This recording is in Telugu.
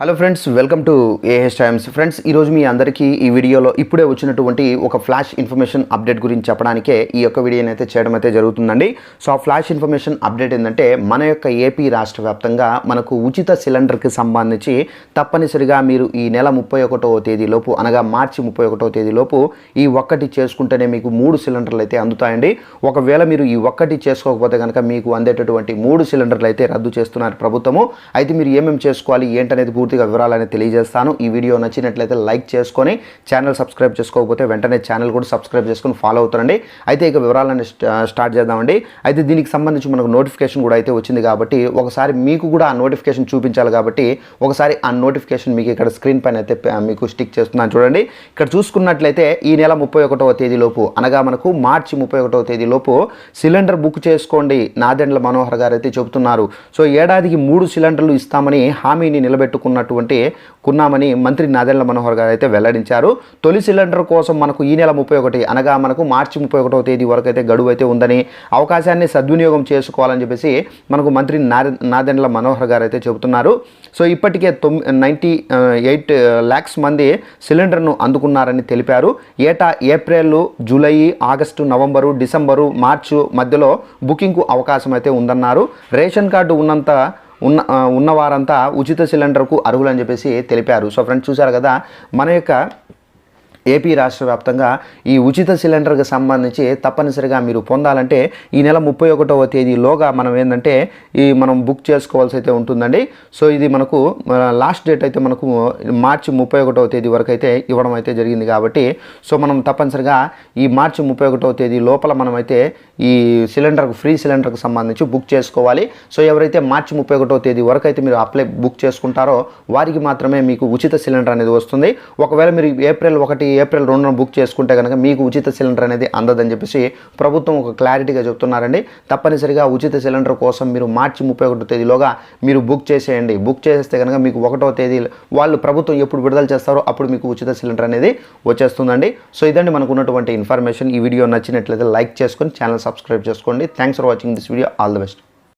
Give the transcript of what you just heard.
Hello friends welcome to AH Times friends ఈరోజు మీ అందరికీ ఈ వీడియోలో ఇప్పుడే వచ్చినటువంటి ఒక ఫ్లాష్ ఇన్ఫర్మేషన్ అప్డేట్ గురించి చెప్పడానికే ఈ యొక్క వీడియోని అయితే చేయడం అయితే జరుగుతుందండి. సో ఆ ఫ్లాష్ ఇన్ఫర్మేషన్ అప్డేట్ ఏంటంటే మన యొక్క ఏపీ రాష్ట్ర వ్యాప్తంగా మనకు ఉచిత సిలిండర్కి సంబంధించి తప్పనిసరిగా మీరు ఈ నెల ముప్పై ఒకటో తేదీలోపు అనగా మార్చి ముప్పై ఒకటో తేదీలోపు ఈ ఒక్కటి చేసుకుంటేనే మీకు మూడు సిలిండర్లు అయితే అందుతాయండి. ఒకవేళ మీరు ఈ ఒక్కటి చేసుకోకపోతే కనుక మీకు అందేటటువంటి మూడు సిలిండర్లు అయితే రద్దు చేస్తున్నారు ప్రభుత్వము. అయితే మీరు ఏమేమి చేసుకోవాలి ఏంటనేది పూర్తిగా వివరాలని తెలియజేస్తాను. ఈ వీడియో నచ్చినట్లయితే లైక్ చేసుకొని ఛానల్ సబ్స్క్రైబ్ చేసుకోకపోతే వెంటనే ఛానల్ కూడా సబ్స్క్రైబ్ చేసుకొని ఫాలో అవుతారండి అయితే ఇక వివరాలని స్టార్ట్ చేద్దామండి. అయితే దీనికి సంబంధించి మనకు నోటిఫికేషన్ కూడా అయితే వచ్చింది కాబట్టి ఒకసారి మీకు కూడా ఆ నోటిఫికేషన్ చూపించాలి కాబట్టి ఒకసారి ఆ నోటిఫికేషన్ మీకు ఇక్కడ స్క్రీన్ పైన అయితే మీకు స్టిక్ చేస్తున్నాను చూడండి. ఇక్కడ చూసుకున్నట్లయితే ఈ నెల ముప్పై ఒకటవ తేదీలోపు అనగా మనకు మార్చి ముప్పై ఒకటవ తేదీలోపు సిలిండర్ బుక్ చేసుకోండి. నాదెండ్ల మనోహర్ గారు అయితే చెబుతున్నారు. సో ఏడాదికి మూడు సిలిండర్లు ఇస్తామని హామీని నిలబెట్టుకున్నటువంటి కున్నామని మంత్రి నాదెండ్ల మనోహర్ గారు అయితే వెల్లడించారు. తొలి సిలిండర్ కోసం మనకు ఈ నెల ముప్పై ఒకటి అనగా మనకు మార్చి ముప్పై ఒకటవ తేదీ వరకు అయితే గడువు అయితే ఉందని అవకాశాన్ని సద్వినియోగం చేసుకోవాలని చెప్పేసి మనకు మంత్రి నాదెండ్ల మనోహర్ గారు అయితే చెబుతున్నారు. సో ఇప్పటికే తొమ్మి నైంటీ ఎయిట్ ల్యాక్స్ మంది సిలిండర్ను అందుకున్నారని తెలిపారు. ఏటా April July August November December March మధ్యలో బుకింగ్కు అవకాశం అయితే ఉందన్నారు. రేషన్ కార్డు ఉన్నంత ఉన్న ఉన్నవారంతా ఉచిత సిలిండర్కు అర్హులని చెప్పేసి తెలిపారు. సో ఫ్రెండ్స్ చూశారు కదా మన యొక్క ఏపీ రాష్ట్ర వ్యాప్తంగా ఈ ఉచిత సిలిండర్కి సంబంధించి తప్పనిసరిగా మీరు పొందాలంటే ఈ నెల ముప్పై ఒకటవ తేదీలోగా మనం ఏంటంటే ఈ మనం బుక్ చేసుకోవాల్సి అయితే ఉంటుందండి. సో ఇది మనకు లాస్ట్ డేట్ అయితే మనకు మార్చి ముప్పై ఒకటవ తేదీ వరకు అయితే ఇవ్వడం అయితే జరిగింది కాబట్టి సో మనం తప్పనిసరిగా ఈ మార్చి ముప్పై ఒకటవ తేదీ లోపల మనమైతే ఈ సిలిండర్కు ఫ్రీ సిలిండర్కి సంబంధించి బుక్ చేసుకోవాలి. సో ఎవరైతే మార్చి ముప్పై ఒకటో తేదీ వరకు అయితే మీరు అప్లై బుక్ చేసుకుంటారో వారికి మాత్రమే మీకు ఉచిత సిలిండర్ అనేది వస్తుంది. ఒకవేళ మీరు ఏప్రిల్ ఒకటి ఏప్రిల్ రెండున బుక్ చేసుకుంటే కనుక మీకు ఉచిత సిలిండర్ అనేది అందదని చెప్పేసి ప్రభుత్వం ఒక క్లారిటీగా చెప్తున్నారండి. తప్పనిసరిగా ఉచిత సిలిండర్ కోసం మీరు మార్చి ముప్పై ఒకటో తేదీలోగా మీరు బుక్ చేసేయండి. బుక్ చేస్తే కనుక మీకు ఒకటో తేదీ వాళ్ళు ప్రభుత్వం ఎప్పుడు విడుదల చేస్తారో అప్పుడు మీకు ఉచిత సిలిండర్ అనేది వచ్చేస్తుందండి. సో ఇదండి మనకు ఉన్నటువంటి ఇన్ఫర్మేషన్. ఈ వీడియో నచ్చినట్లయితే లైక్ చేసుకొని ఛానల్ సబ్స్క్రైబ్ చేసుకోండి. Thanks for watching this video. All the best.